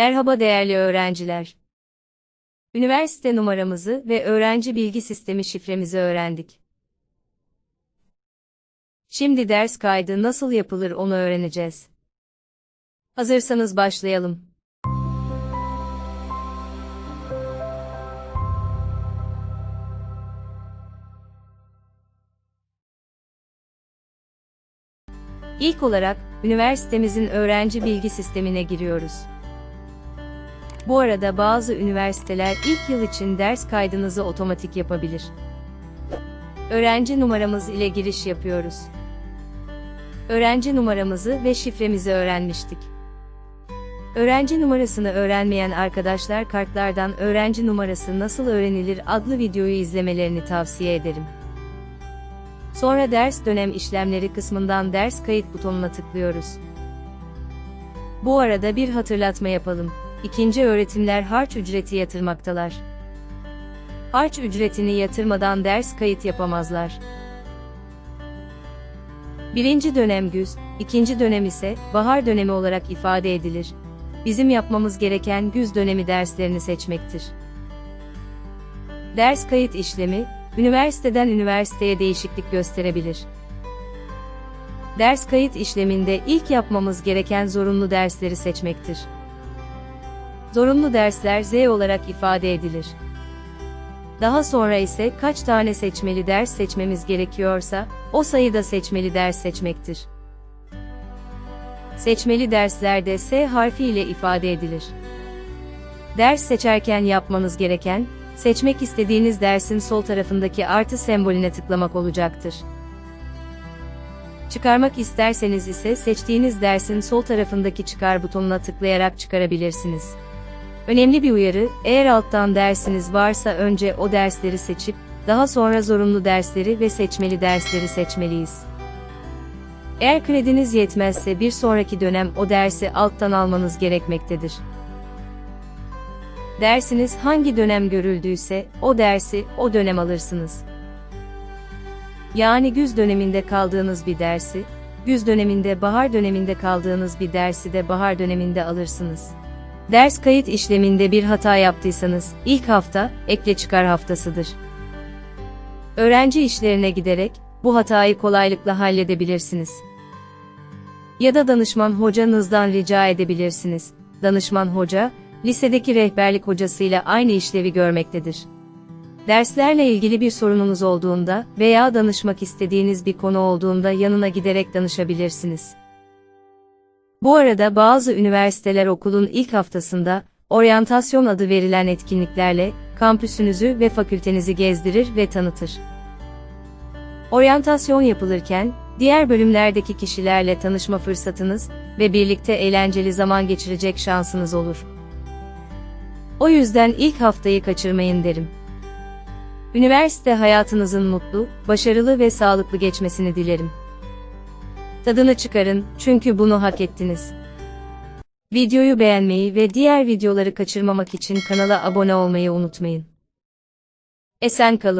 Merhaba değerli öğrenciler. Üniversite numaramızı ve öğrenci bilgi sistemi şifremizi öğrendik. Şimdi ders kaydı nasıl yapılır onu öğreneceğiz. Hazırsanız başlayalım. İlk olarak, üniversitemizin öğrenci bilgi sistemine giriyoruz. Bu arada bazı üniversiteler ilk yıl için ders kaydınızı otomatik yapabilir. Öğrenci numaramız ile giriş yapıyoruz. Öğrenci numaramızı ve şifremizi öğrenmiştik. Öğrenci numarasını öğrenmeyen arkadaşlar kartlardan öğrenci numarası nasıl öğrenilir adlı videoyu izlemelerini tavsiye ederim. Sonra ders dönem işlemleri kısmından ders kayıt butonuna tıklıyoruz. Bu arada bir hatırlatma yapalım. İkinci öğretimler harç ücreti yatırmaktalar. Harç ücretini yatırmadan ders kayıt yapamazlar. Birinci dönem güz, ikinci dönem ise bahar dönemi olarak ifade edilir. Bizim yapmamız gereken güz dönemi derslerini seçmektir. Ders kayıt işlemi, üniversiteden üniversiteye değişiklik gösterebilir. Ders kayıt işleminde ilk yapmamız gereken zorunlu dersleri seçmektir. Zorunlu dersler Z olarak ifade edilir. Daha sonra ise kaç tane seçmeli ders seçmemiz gerekiyorsa, o sayıda seçmeli ders seçmektir. Seçmeli derslerde S harfi ile ifade edilir. Ders seçerken yapmanız gereken, seçmek istediğiniz dersin sol tarafındaki artı sembolüne tıklamak olacaktır. Çıkarmak isterseniz ise seçtiğiniz dersin sol tarafındaki çıkar butonuna tıklayarak çıkarabilirsiniz. Önemli bir uyarı, eğer alttan dersiniz varsa önce o dersleri seçip, daha sonra zorunlu dersleri ve seçmeli dersleri seçmeliyiz. Eğer krediniz yetmezse bir sonraki dönem o dersi alttan almanız gerekmektedir. Dersiniz hangi dönem görüldüyse, o dersi, o dönem alırsınız. Yani güz döneminde kaldığınız bir dersi, güz döneminde bahar döneminde kaldığınız bir dersi de bahar döneminde alırsınız. Ders kayıt işleminde bir hata yaptıysanız, ilk hafta, ekle çıkar haftasıdır. Öğrenci işlerine giderek, bu hatayı kolaylıkla halledebilirsiniz. Ya da danışman hocanızdan rica edebilirsiniz. Danışman hoca, lisedeki rehberlik hocasıyla aynı işlevi görmektedir. Derslerle ilgili bir sorununuz olduğunda veya danışmak istediğiniz bir konu olduğunda yanına giderek danışabilirsiniz. Bu arada bazı üniversiteler okulun ilk haftasında, oryantasyon adı verilen etkinliklerle, kampüsünüzü ve fakültenizi gezdirir ve tanıtır. Oryantasyon yapılırken, diğer bölümlerdeki kişilerle tanışma fırsatınız ve birlikte eğlenceli zaman geçirecek şansınız olur. O yüzden ilk haftayı kaçırmayın derim. Üniversite hayatınızın mutlu, başarılı ve sağlıklı geçmesini dilerim. Tadını çıkarın, çünkü bunu hak ettiniz. Videoyu beğenmeyi ve diğer videoları kaçırmamak için kanala abone olmayı unutmayın. Esen kalın.